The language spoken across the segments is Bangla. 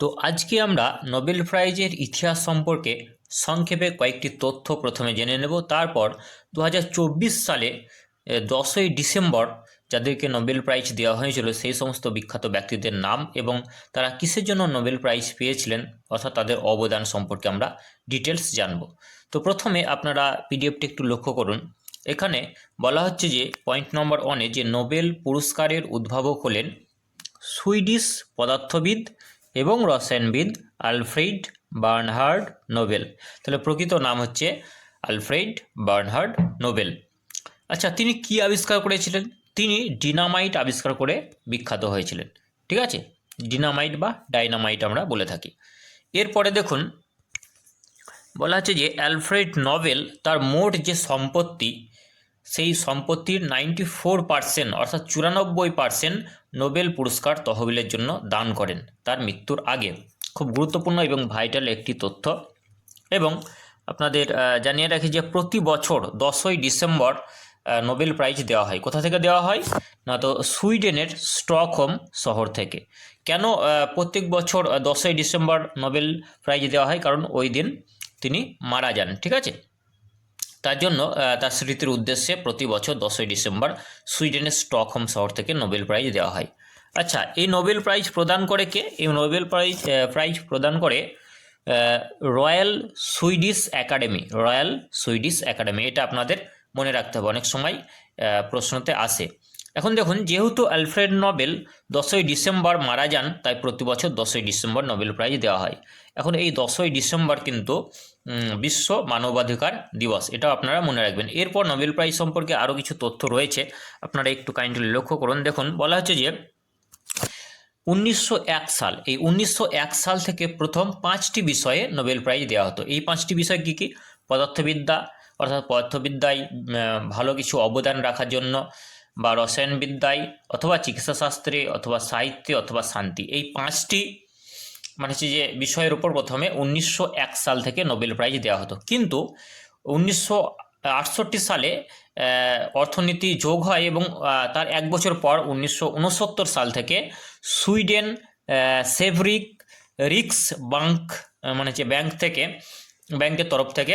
তো আজকে আমরা নোবেল প্রাইজের ইতিহাস সম্পর্কে সংক্ষেপে কয়েকটি তথ্য প্রথমে জেনে নেব। তারপর দু হাজার চব্বিশ সালে দশই ডিসেম্বর যাদেরকে নোবেল প্রাইজ দেওয়া হয়েছিল সেই সমস্ত বিখ্যাত ব্যক্তিদের নাম এবং তারা কিসের জন্য নোবেল প্রাইজ পেয়েছিলেন অর্থাৎ তাদের অবদান সম্পর্কে আমরা ডিটেলস জানব। তো প্রথমে আপনারা পিডিএফটি একটু লক্ষ্য করুন। এখানে বলা হচ্ছে যে, পয়েন্ট নম্বর ওয়ানে যে নোবেল পুরস্কারের উদ্ভাবক হলেন সুইডিশ পদার্থবিদ এবং রসায়নবিদ আলফ্রেড বার্নহার্ড নোবেল। তাহলে প্রকৃত নাম হচ্ছে আলফ্রেড বার্নহার্ড নোবেল। আচ্ছা তিনি কি আবিষ্কার করেছিলেন? তিনি ডিনামাইট আবিষ্কার করে বিখ্যাত হয়েছিলেন। ঠিক আছে? ডিনামাইট বা ডাইনামাইট আমরা বলে থাকি। এরপরে দেখুন, বলা হচ্ছে যে অ্যালফ্রেড নোবেল তার মোট যে সম্পত্তি সেই সম্পত্তির নাইনটি ফোর পার্সেন্ট অর্থাৎ চুরানব্বই পার্সেন্ট নোবেল পুরস্কার তহবিলের জন্য দান করেন তার মৃত্যুর আগে। খুব গুরুত্বপূর্ণ এবং ভাইটাল একটি তথ্য। এবং আপনাদের জানিয়ে রাখি যে প্রতি বছর দশই ডিসেম্বর নোবেল প্রাইজ দেওয়া হয়। কোথা থেকে দেওয়া হয়? না তো সুইডেনের স্টকহোম শহর থেকে। কেন প্রত্যেক বছর দশই ডিসেম্বর নোবেল প্রাইজ দেওয়া হয়? কারণ ওই দিন তিনি মারা যান, ঠিক আছে? তার জন্য তার স্মৃতির উদ্দেশ্যে প্রতি বছর দশই ডিসেম্বর সুইডেনের স্টকহোম শহর থেকে নোবেল প্রাইজ দেওয়া হয়। আচ্ছা এই নোবেল প্রাইজ প্রদান করে কে? এই নোবেল প্রাইজ প্রাইজ প্রদান করে Royal Swedish Academy, Royal Swedish Academy. এটা আপনাদের মনে রাখতে হবে, অনেক সময় প্রশ্নতে আসে। এখন দেখুন, যেহেতু অ্যালফ্রেড নোবেল দশই ডিসেম্বর মারা যান, তাই প্রতি বছর দশই ডিসেম্বর নোবেল প্রাইজ দেওয়া হয়। এখন এই দশই ডিসেম্বর কিন্তু বিশ্ব মানবাধিকার দিবস, এটাও আপনারা মনে রাখবেন। এরপর নোবেল প্রাইজ সম্পর্কে আরও কিছু তথ্য রয়েছে, আপনারা একটু কাইন্ডলি লক্ষ্য করুন। দেখুন, বলা হচ্ছে যে উনিশশো এক সাল, এই উনিশশো এক সাল থেকে প্রথম পাঁচটি বিষয়ে নোবেল প্রাইজ দেওয়া হতো। এই পাঁচটি বিষয় কী কী? পদার্থবিদ্যা, অর্থাৎ পদার্থবিদ্যায় ভালো কিছু অবদান রাখার জন্য, বা রসায়নবিদ্যায়, অথবা চিকিৎসাশাস্ত্রে, অথবা সাহিত্যে, অথবা শান্তি। এই পাঁচটি মানে হচ্ছে যে বিষয়ের উপর প্রথমে উনিশশো এক সাল থেকে নোবেল প্রাইজ দেওয়া হতো। কিন্তু উনিশশো আটষট্টি সালে অর্থনীতি যোগ হয় এবং তার এক বছর পর উনিশশো উনসত্তর সাল থেকে সুইডেন সেভরিক রিক্স ব্যাংক মানে হচ্ছে ব্যাংক থেকে, ব্যাংকের তরফ থেকে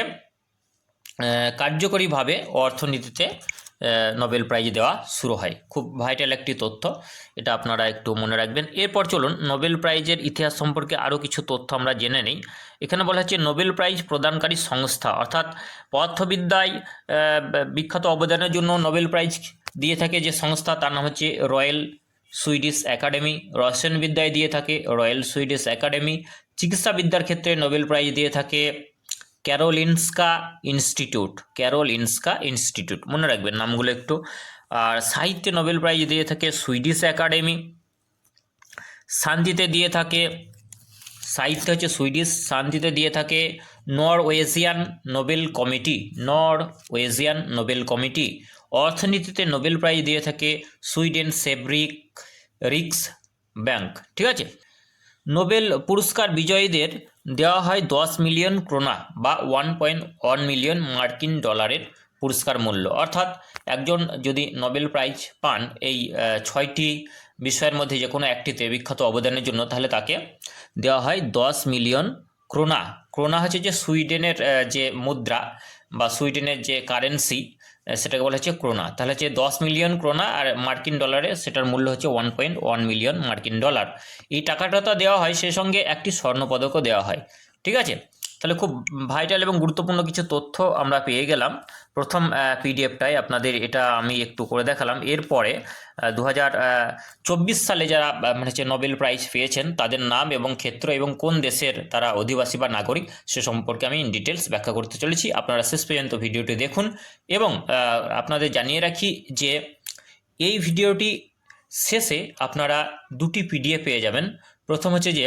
কার্যকরীভাবে অর্থনীতিতে নোবেল প্রাইজ দেওয়া শুরু হয়। খুব ভাইটাল একটি তথ্য, এটা আপনারা একটু মনে রাখবেন। এরপর চলুন নোবেল প্রাইজের ইতিহাস সম্পর্কে আরও কিছু তথ্য আমরা জেনে নিই। এখানে বলা হচ্ছে নোবেল প্রাইজ প্রদানকারী সংস্থা, অর্থাৎ পদার্থবিদ্যায় বিখ্যাত অবদানের জন্য নোবেল প্রাইজ দিয়ে থাকে যে সংস্থা, তার নাম হচ্ছে রয়্যাল সুইডিশ একাডেমি রসায়নবিদ্যায় দিয়ে থাকে রয়্যাল সুইডিশ একাডেমি চিকিৎসাবিদ্যার ক্ষেত্রে নোবেল প্রাইজ দিয়ে থাকে ক্যারোলিনস্কা ইনস্টিটিউট ক্যারোলিনস্কা ইনস্টিটিউট। মনে রাখবেন নামগুলো একটু। আর সাহিত্যে নোবেল প্রাইজ দিয়ে থাকে সুইডিশ একাডেমি, শান্তিতে দিয়ে থাকে, সাহিত্য হচ্ছে সুইডিশ, শান্তিতে দিয়ে থাকে নর নরওয়েজিয়ান নোবেল কমিটি নর নরওয়েজিয়ান নোবেল কমিটি। অর্থনীতিতে নোবেল প্রাইজ দিয়ে থাকে সুইডেন সেভরিক রিক্স ব্যাংক। ঠিক আছে? নোবেল পুরস্কার বিজয়ীদের দেওয়া হয় দশ মিলিয়ন ক্রোনা বা ওয়ান পয়েন্ট ওয়ান মিলিয়ন মার্কিন ডলারের পুরস্কার মূল্য। অর্থাৎ একজন যদি নোবেল প্রাইজ পান এই ছয়টি বিষয়ের মধ্যে যে কোনো একটিতে বিখ্যাত অবদানের জন্য, তাহলে তাকে দেওয়া হয় দশ মিলিয়ন ক্রোনা। ক্রোনা হচ্ছে যে সুইডেনের যে মুদ্রা বা সুইডেনের যে কারেন্সি সেটাকে বলা হচ্ছে ক্রোনা। তাহলে হচ্ছে দশ মিলিয়ন ক্রোনা আর মার্কিন ডলারে সেটার মূল্য হচ্ছে ওয়ান পয়েন্ট ওয়ান মিলিয়ন মার্কিন ডলার। এই টাকাটা তো দেওয়া হয় সেই সঙ্গে একটি স্বর্ণপদকও দেওয়া হয়। ঠিক আছে? তাহলে খুব ভাইটাল এবং গুরুত্বপূর্ণ কিছু তথ্য আমরা পেয়ে গেলাম। প্রথম পিডিএফটাই আপনাদের এটা আমি একটু করে দেখালাম। এরপরে দু হাজার চব্বিশ সালে যারা মানে হচ্ছে নোবেল প্রাইজ পেয়েছেন, তাদের নাম এবং ক্ষেত্র এবং কোন দেশের তারা অধিবাসী বা নাগরিক সে সম্পর্কে আমি ইন ডিটেলস ব্যাখ্যা করতে চলেছি। আপনারা শেষ পর্যন্ত ভিডিওটি দেখুন এবং আপনাদের জানিয়ে রাখি যে এই ভিডিওটি শেষে আপনারা দুটি পিডিএফ পেয়ে যাবেন। প্রথম হচ্ছে যে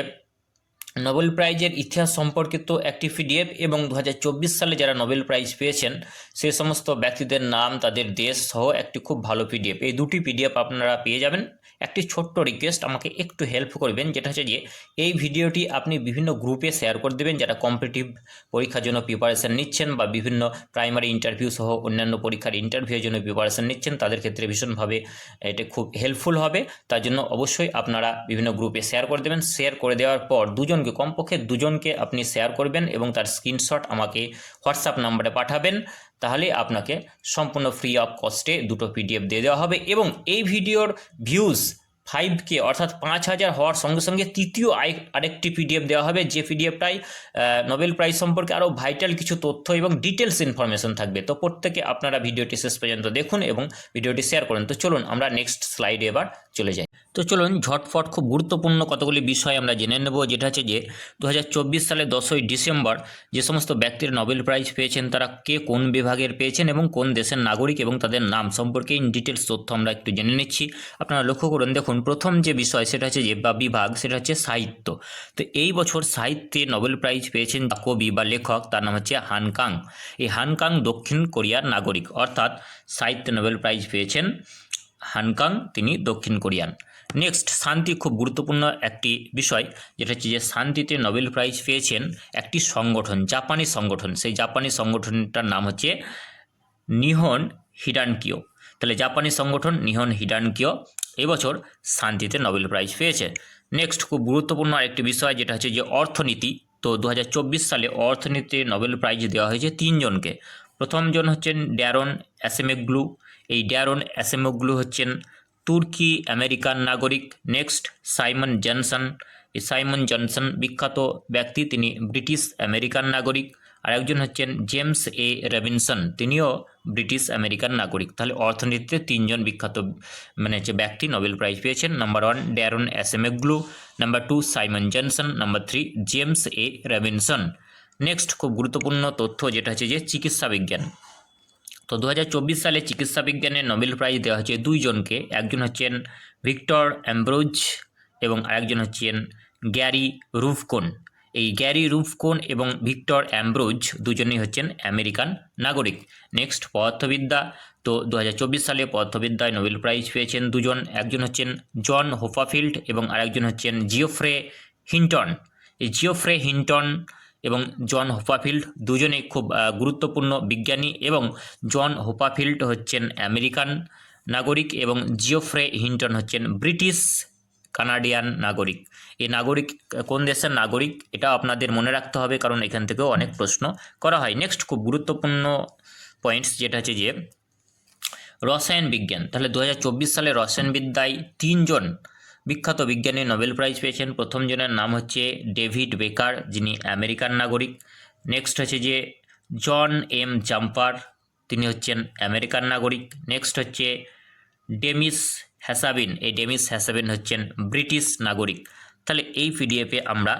নোবেল প্রাইজের ইতিহাস সম্পর্কিত একটি পিডিএফ এবং দু হাজার চব্বিশ সালে যারা নোবেল প্রাইজ পেয়েছেন, সে সমস্ত ব্যক্তিদের নাম, তাদের দেশ সহ একটি খুব ভালো পিডিএফ। এই দুটি পিডিএফ আপনারা পেয়ে যাবেন। একটি ছোট্ট রিকোয়েস্ট আমাকে একটু হেল্প করবেন, যেটা হচ্ছে যে এই ভিডিওটি আপনি বিভিন্ন গ্রুপে শেয়ার করে দেবেন, যারা কম্পিটিটিভ পরীক্ষার জন্য প্রিপারেশান নিচ্ছেন বা বিভিন্ন প্রাইমারি ইন্টারভিউ সহ অন্যান্য পরীক্ষার ইন্টারভিউয়ের জন্য প্রিপারেশান নিচ্ছেন, তাদের ক্ষেত্রে ভীষণভাবে এটা খুব হেল্পফুল হবে। তার জন্য অবশ্যই আপনারা বিভিন্ন গ্রুপে শেয়ার করে দেবেন। শেয়ার করে দেওয়ার পর দুজনকে, কমপক্ষে দুজনকে আপনি শেয়ার করবেন এবং তার স্ক্রিনশট আমাকে হোয়াটসঅ্যাপ নাম্বারে পাঠাবেন। তাহলে আপনাকে সম্পূর্ণ ফ্রি অফ কস্টে দুটো পিডিএফ দিয়ে দেওয়া হবে এবং এই ভিডিওর ভিউজ ফাইভ কে অর্থাৎ পাঁচ হাজার হওয়ার সঙ্গে সঙ্গে তৃতীয় আরেকটি পিডিএফ দেওয়া হবে। যে পিডিএফটাই নোবেল প্রাইজ সম্পর্কে আরও ভাইটাল কিছু তথ্য এবং ডিটেলস ইনফরমেশন থাকবে। তো প্রত্যেকে আপনারা ভিডিওটি শেষ পর্যন্ত দেখুন এবং ভিডিওটি শেয়ার করুন। তো চলুন আমরা নেক্সট স্লাইডে এবার চলে যাই। তো চলুন ঝটফট খুব গুরুত্বপূর্ণ কতগুলি বিষয় আমরা জেনে নেব। যেটা হচ্ছে যে দু সালে দশই ডিসেম্বর যে সমস্ত ব্যক্তির নোবেল প্রাইজ পেয়েছেন, তারা কে কোন বিভাগের পেয়েছেন এবং কোন দেশের নাগরিক এবং তাদের নাম সম্পর্কে ইন ডিটেলস তথ্য আমরা একটু জেনে নিচ্ছি। আপনারা লক্ষ্য করুন, দেখুন, প্রথম যে বিষয় সেটা হচ্ছে যে বা বিভাগ, সেটা হচ্ছে সাহিত্য। তো এই বছর সাহিত্যে নোবেল প্রাইজ পেয়েছেন কবি বা লেখক, তার নাম হচ্ছে হানকাং এই হানকাং দক্ষিণ কোরিয়ার নাগরিক, অর্থাৎ সাহিত্যে নোবেল প্রাইজ পেয়েছেন হানকাং তিনি দক্ষিণ কোরিয়ান। নেক্সট শান্তি খুব গুরুত্বপূর্ণ একটি বিষয়, যেটা হচ্ছে যে শান্তিতে নোবেল প্রাইজ পেয়েছেন একটি সংগঠন, জাপানি সংগঠন। সেই জাপানি সংগঠনটার নাম হচ্ছে নিহন হিডানকিও তাহলে জাপানি সংগঠন নিহন হিডানকিও এবছর শান্তিতে নোবেল প্রাইজ পেয়েছে। নেক্সট খুব গুরুত্বপূর্ণ আরেকটি বিষয়, যেটা হচ্ছে যে অর্থনীতি। তো দু হাজার চব্বিশ সালে অর্থনীতিতে নোবেল প্রাইজ দেওয়া হয়েছে তিনজনকে। প্রথমজন হচ্ছেন ড্যারন অ্যাসেমেগ্লু এই ড্যারন অ্যাসেমেগ্লু হচ্ছেন তুর্কি আমেরিকান নাগরিক, next, Simon Johnson. Simon Johnson বিখ্যাত ব্যক্তি, তিনি ব্রিটিশ আমেরিকান নাগরিক। আর একজন হচ্ছেন জেমস এ রবিনসন, তিনিও ব্রিটিশ আমেরিকান নাগরিক। তাহলে অর্থনীতিতে তিনজন বিখ্যাত মানে হচ্ছে ব্যক্তি নোবেল প্রাইজ পেয়েছেন number one Daron Acemoglu number two Simon Johnson number three James A Robinson. Next খুব গুরুত্বপূর্ণ তথ্য যেটা হচ্ছে যে চিকিৎসা বিজ্ঞান। তো দু হাজার চব্বিশ সালে চিকিৎসা বিজ্ঞানে নোবেল প্রাইজ দেওয়া হচ্ছে দুইজনকে। একজন হচ্ছেন ভিক্টর অ্যাম্ব্রোজ এবং আরেকজন হচ্ছেন গ্যারি রুফকোন। এই গ্যারি রুফকোন এবং ভিক্টর অ্যাম্ব্রোজ দুজনেই হচ্ছেন আমেরিকান নাগরিক। নেক্সট, পদার্থবিদ্যা। তো দু হাজার চব্বিশ সালে পদার্থবিদ্যায় নোবেল প্রাইজ পেয়েছেন দুজন। একজন হচ্ছেন জন হোফাফিল্ড এবং আরেকজন হচ্ছেন জিওফ্রে হিন্টন। এই জিওফ্রে হিন্টন এবং জন হোপাফিল্ড দুজনেই খুব গুরুত্বপূর্ণ বিজ্ঞানী এবং জন হোপাফিল্ড হচ্ছেন আমেরিকান নাগরিক এবং জিওফ্রে হিন্টন হচ্ছেন ব্রিটিশ কানাডিয়ান নাগরিক। এই নাগরিক, কোন দেশের নাগরিক এটা আপনাদের মনে রাখতে হবে কারণ এখান থেকেও অনেক প্রশ্ন করা হয়। নেক্সট খুব গুরুত্বপূর্ণ পয়েন্টস যেটা হচ্ছে যে, রসায়ন বিজ্ঞান। তাহলে দু হাজার চব্বিশ সালে রসায়নবিদ্যায় তিনজন বিখ্যাত বিজ্ঞানী নোবেল প্রাইজ পেয়েছেন। প্রথম জনের নাম হচ্ছে ডেভিড বেকার, যিনি আমেরিকান নাগরিক। নেক্সট হচ্ছে যে জন এম জাম্পার, তিনি হচ্ছেন আমেরিকান নাগরিক। নেক্সট হচ্ছে ডেমিস হ্যাসাবিন। এই ডেমিস হ্যাসাবিন হচ্ছেন ব্রিটিশ নাগরিক। তাহলে এই পিডিএফে আমরা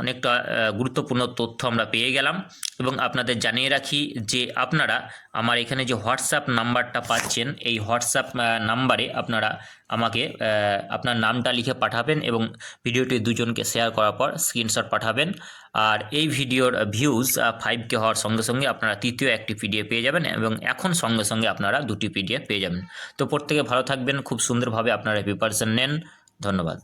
অনেকটা গুরুত্বপূর্ণ তথ্য আমরা পেয়ে গেলাম। এবং আপনাদের জানিয়ে রাখি যে আপনারা আমার এখানে যে হোয়াটসঅ্যাপ নাম্বারটা পাচ্ছেন, এই হোয়াটসঅ্যাপ নাম্বারে আপনারা আমাকে আপনার নামটা লিখে পাঠাবেন এবং ভিডিওটি দুজনকে শেয়ার করার পর স্ক্রিনশট পাঠাবেন। আর এই ভিডিওর ভিউজ ফাইভ কে হওয়ার সঙ্গে সঙ্গে আপনারা তৃতীয় একটি পিডিএফ পেয়ে যাবেন এবং এখন সঙ্গে সঙ্গে আপনারা দুটি পিডিএফ পেয়ে যাবেন। তো প্রত্যেকে ভালো থাকবেন, খুব সুন্দরভাবে আপনারা প্রিপারেশন নেন। ধন্যবাদ।